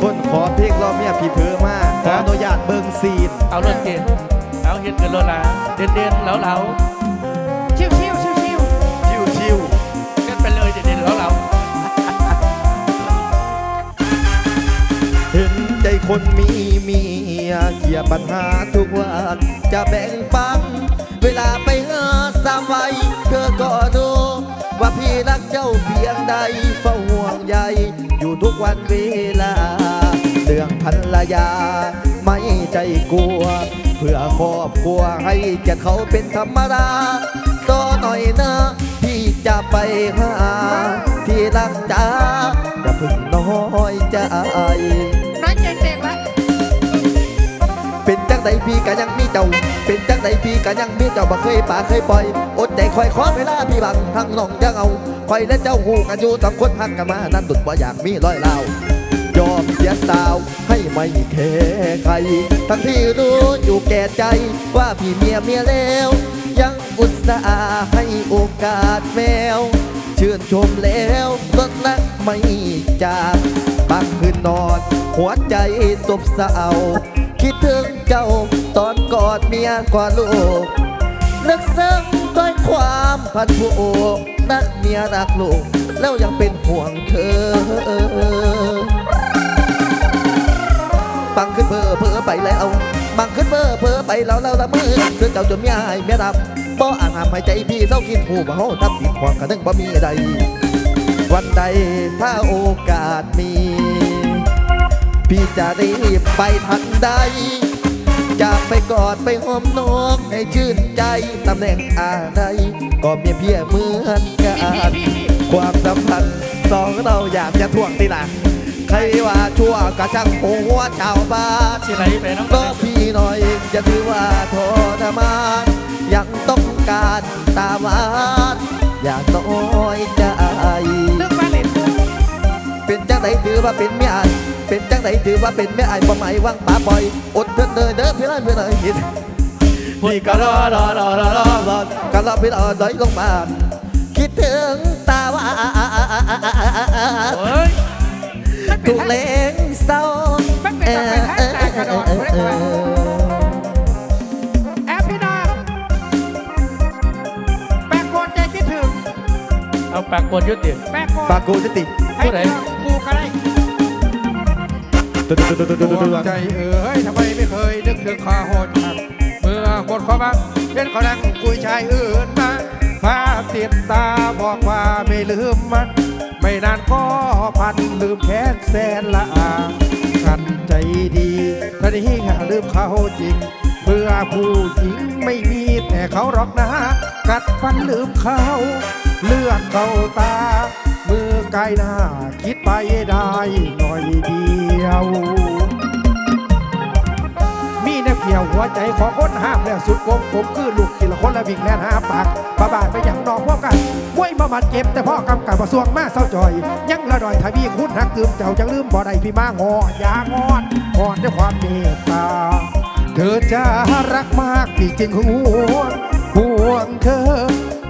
คนขอเพลงรอบเมียพี่เพอมาขออนุญาตเบิ่งซีนเอารถเกณฑ์เอาเห็ดกันรถละเด่นเด่นๆเหลาเหลาชิวชิวชิวชิวชิวชิวๆเล่นไปเลยเด่นเด่นๆเหลาเหลาๆเห็นใจคนมีเมียเคลียร์ปัญหาทุกวันจะแบ่งปันเวลาไปหาสามวัยเธอก็ดูว่าพี่รักเจ้าเพียงใดเฝ้าห่วงใยอยู่ทุกวันเวลาเรื่องภรรยา ไม่ใจกลัว เพื่อครอบครัวให้แก่เขาเป็นธรรมดาต่อหน่อยนะพี่จะไปหา ที่รักจ้าอย่าเพึ่งน้อยใจน้อยใจเต็มละเป็นจังใดพี่ก็ยังมีเจ้า เป็นจังใดพี่ก็ยังมีเจ้าบ่เคยป่าเคยปล่อย อดใจคอยขอเวลาพี่บังทั้งน้องยังเอาคอยและเจ้าหูกันอยู่สองคนหักกันมานั่นดุดบ่อยากมีร้อยเล่า อมเสียสาว ให้ไม่แค่ใคร ทั้งที่รู้อยู่แก่ใจว่าพี่เมียเมียแล้ว ยังอุตส่าห์ให้โอกาสแมว ชื่นชมแล้วลดละไม่จากปักคืนนอน หัวใจซบเศร้าคิดถึงเจ้าตอนกอดเมียกว่าลูกนึกซึ้งก้อยความพันผูกรักเมียรักลูก แล้วยังเป็นห่วงเธอ แล้วบังขึ้นเบอร์เพอไปแล้วแล้วละมือเสื้อเจ้าจนเมียหายเมียดำบ่อ่างหามหายใจพี่เศร้ากินหูบ่เฮาทับผิดความกันนึงบ่มีใด วันใดถ้าโอกาสมี พี่จะรีบไปทันใดจะไปกอดไปหอมน้องให้ชื่นใจตำแหน่งอะไรก็เมียเพียเหมือนกัน ความสัมพันธ์สองเราอยากจะทวงตีหลัง รว่าชั่วกระช่างหัวชาวบ้านสิไหลไปน้องก็พี่หน่อยจะถือว่าทรมานยังต้องการตามหวานอย่าน้อยใจเป็นจังไดถือว่าเป็นเมียอายเป็นจังไดถือว่าเป็นเมียอายบ่หมายว่างป่าปล่อยอดเถิดเด้อเด้อพี่น้อยพี่อน้อยพี่ก็รอรอรอรอรอรอก็รอพี่รอดอยลงมาคิดถึงตาหวานเฮ้ ถูกเลงเศร้ามันเป็นต้องไปทางตากระโดดเรียกว่าแอปพี่น้องแปลกโกนใจคิดถึงเอาปากกดยุติแปลกโกนปากกูจะติให้ผู้ใดกูก็ได้ตุ๊ดตุ๊ดตุ๊ดตุ๊ดตุ๊ดวงใจเอ๋ยทำไมไม่เคยนึกถึงข้าโหดหักเมื่อหมดความรักเห็นเขานั่งคุยชายอื่นมาภาพติดตาบอกว่าไม่ลืมมัน ไม่นานก็พันลืมแค้นแสนละอากันใจดีท่านี้าลืมเขาจริง เพื่อผู้หญิงไม่มีแต่เขาหรอกนะ กัดฟันลืมเขา เลือดเขาตา มือกายหน้า คิดไปได้หน่อยเดียว มีแนวเกี่ยวหัวใจของคนห้ามแล้วสุดกงผมคือลูกทีละคนละวิ่งแล่นหาปากบาบาดไปอย่างนอกพวกกัน มวยมาบัดเจ็บแต่พ่อกำกับประสวงมาเศร้าจอย ยังละดอยทวีคุณหักตืมเจ้าจังลืมบ่ได้พี่มางอย่างอนงอนด้วยความเมตตา เธอจะรักมากพี่จึงห่วงห่วงเธอ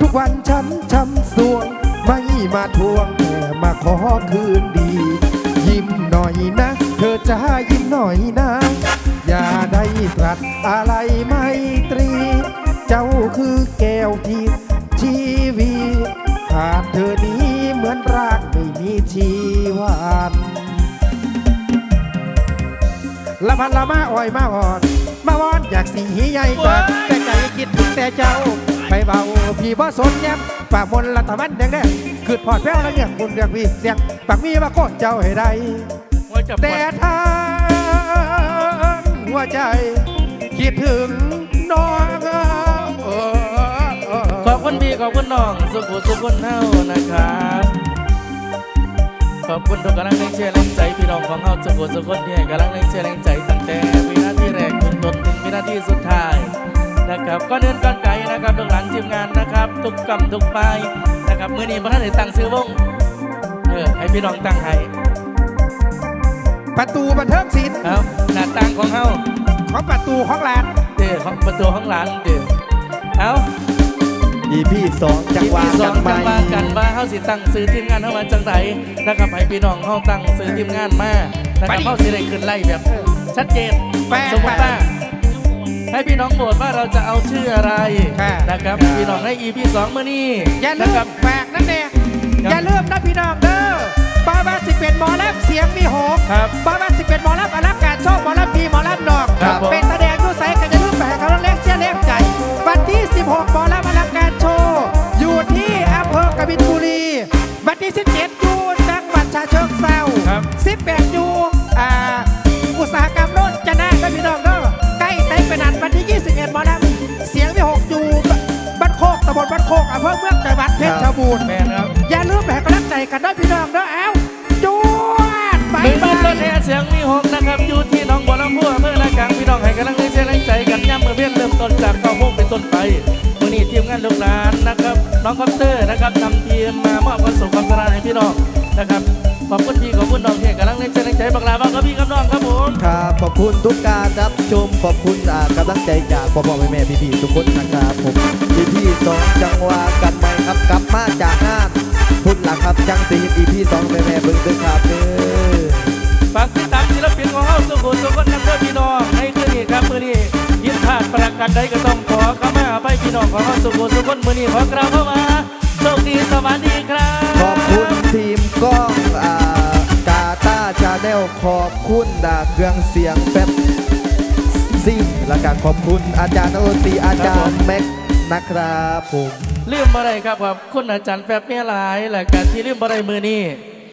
ทุกวันฉันช้ำสวง ไม่มาทวงแต่มาขอคืนดี ยิ้มหน่อยนะ เธอจะยิ้มหน่อยนะ อย่าได้ตรัสอะไรไม่ตรี เจ้าคือแก้วที่ชีวี ขาดเธอนี้เหมือนรากไม่มีชีวันละพันละมาอ่อยมาอ่อนมาวอนอยากสีใหญ่จัดแต่ใจคิดถึงแต่เจ้า ไปเบาพี่บ่สนแย้มปากมนละตะมันแดงแดงขึ้นพอดแพ้วแล้วเนี่ยคุณเรียกพี่เสียงปากมีมาโคตรเจ้าให้ได้ว่าจะปแต่วดทางหัวใจ คิดถึงน้องเออเออ ขอบคุณพี่ขอบคุณน้อง สุขุสุขุนเท่านะครับ ขอบคุณทุกกำลังแรงเชียร์แรงใจพี่น้องของเฮาสุขุสุขุนที่ให้กำลังแรงเชียร์แรงใจตั้งแต่วินาทีแรกจนจนถึงวินาทีสุดท้ายนะครับก็เดินก้อนไก่นะครับทุกหลังทีมงานนะครับ ทุกกำทุกปลายนะครับมื้อนี้พระท่านได้ตั้งซื้อวงเออให้พี่น้องตั้งให้ประตูบันเทิงศิลป์ครับหน้าต่างของเฮาของประตูของร้านเด้ของประตูของหลานเด้เอา อีพี่สองจังหวะที่สอจังงใหจัม่งว่ากันว่าเฮาสิตั้งซื้อทีมงานเฮามาจังไดนะครับให้พี่น้องเฮาตั้งซื้อทีมงานมานะครับเข้าสิได้ขึ้นไล่แบบ ชัดเจนแปลสมมติว่าให้พี่น้องโหวตว่าเราจะเอาชื่ออะไรค่ะ นะครับพี่น้องใน EP 2เมื่อนี้อย่าลืนะมครับแฝกนั่นเองครับอย่าลืมนะพี่น้องเด้อป้าบ้านสิเป็นหมอลำเสียงมีหกครับ จังหวัดชาเชิงเซาครับ18อยู่อ่าอุตสาหกรรมโน้นจะน่าก็พี่น้องเด้อใกล้ไซไปนันวันที่ 21หมอลำเสียงมีหกอยู่บ้านโคกตำบลบ้านโคกอำเภอเมืองจังหวัดเพชรบูรณ์แมนครับอย่าลืมแบ่งกำลังใจกันด้วยพี่น้องเด้อแอลจวดไปมือไปบ้านรถแห่เสียงมีหกนะครับอยู่ที่หน้องบัวลำพูอำเภอละกังพี่น้องให้กำลังใจแรงใจกันย่ำมือเบี้ยนเริ่มต้นจากเก้าโมงเป็นต้นไปวันนี้ทีมงานลูกหลานนะครับน้องคอปเตอร์นะครับนำทีมมามอบความสุขความสราให้พี่น้องนะครับข อบคุณพี่ขอบคุณน้องที่ให้กำลังใจแรงใจบักลาบ้างครับพี่ครับน้องครับผมครับขอบคุณทุกการรับชมขอบคุณอ่ากำลังใจจากพ่อพ่อแม่แม่พี่ๆทุกคนนะครับผมพี่พี่สองจังหวะกันใหม่ครับกลับมาจากงานพุ่นหลังครับจังสีอีพี่สองแม่แม่เบิ่งด้วยครับเด้อฝากติดตามศิลปินของเฮาสุขุมสุขคนนักเพื่อพี่น้องในคืนนี้ครับมื้อนี้ยินพลาดประการใดก็ต้องขอขมาอภัยพี่น้องของเฮาสุขุมสุขคนมื้อนี้ขอกล่าวเข้ามาโชคดีสวัสดีครับขอบคุณทีมกล้องอ่ากาตาชาแนลขอบคุณดาเครื่องเสียงแป๊บซิ่งและการขอบคุณอาจารย์นรตีอาจารย์แม็กนะครับผม ลืมอะไรครับครับคุณอาจารย์แป๊บเมียหลายและการที่ลืมอะไรมือนี้